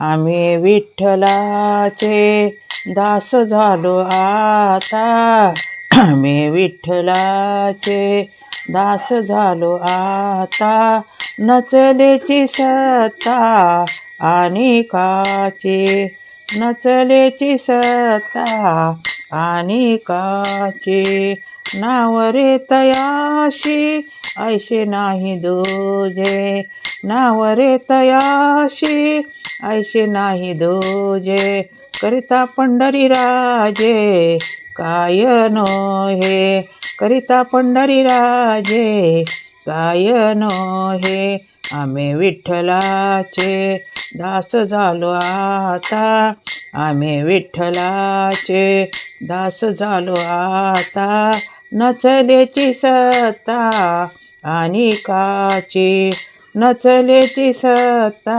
आम्ही विठ्ठलाचे दास झालो आता. आम्ही विठ्ठलाचे दास झालो आता. नचलेची सत्ता आणि काचे. नचलेची सत्ता आणि काचे. नावरे तयाशी ऐशे नाही दुजे नावरे तयाशी ऐसे नाही दोजे करिता पंढरी राजे काय नो हे? करिता पंढरी राजे काय नो हे? आम्ही विठ्ठलाचे दास झालो आता आम्ही विठ्ठलाचे दास झालो आता. नचलेची सत्ता आणि काची नचलेची सत्ता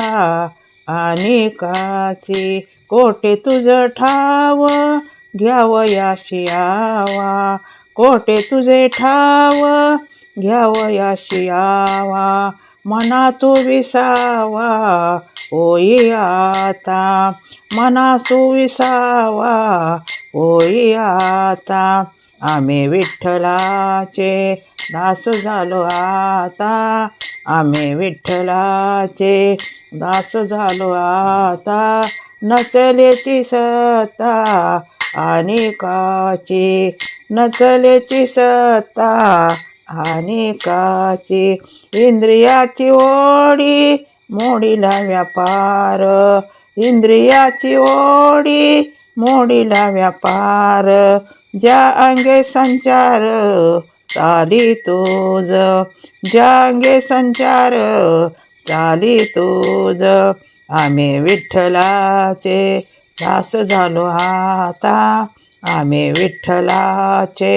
आणि कोटे कोठे तुझ ठाव? घ्यावयाशी याशियावा कोठे तुझे ठाव? घ्यावयाशी याशियावा मना तू विसावा ओई आता. मना तू विसावा होई आता. आम्ही विठ्ठलाचे दास झालो आता. आम्ही विठ्ठलाचे दास झालो आता. नचलेची सत्ता आणि काची नचलेची सत्ता आणि काची. इंद्रियाची ओढी मोडीला व्यापार इंद्रियाची ओढी मोडीला व्यापार. ज्या अंगे संचार चाली तोज जांगे संचार चाली तोज. आम्ही विठ्ठलाचे दास झालो आता. आम्ही विठ्ठलाचे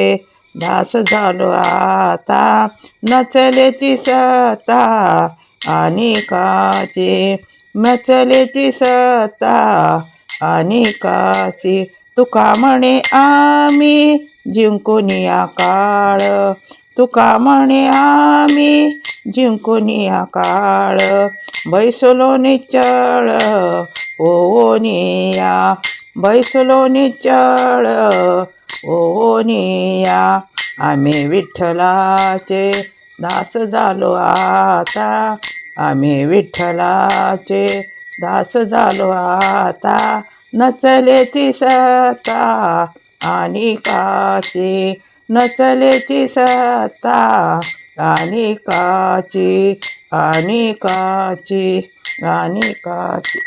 दास झालो आता. नचलेची सता आणि काची नचलेची सता आणि काची. तुका म्हणे आम्ही जिंकून काळ. तुका म्हणे आम्ही जिंकून काळ. बैसलो निचळ ओनिया बैसलो निचळ ओनिया आम्ही विठ्ठलाचे दास झालो आता. आम्ही विठ्ठलाचे दास झालो आता. नचलेची सत्ता आणि काची. नचलेची सत्ता आणि काची आणि काची आणि काची.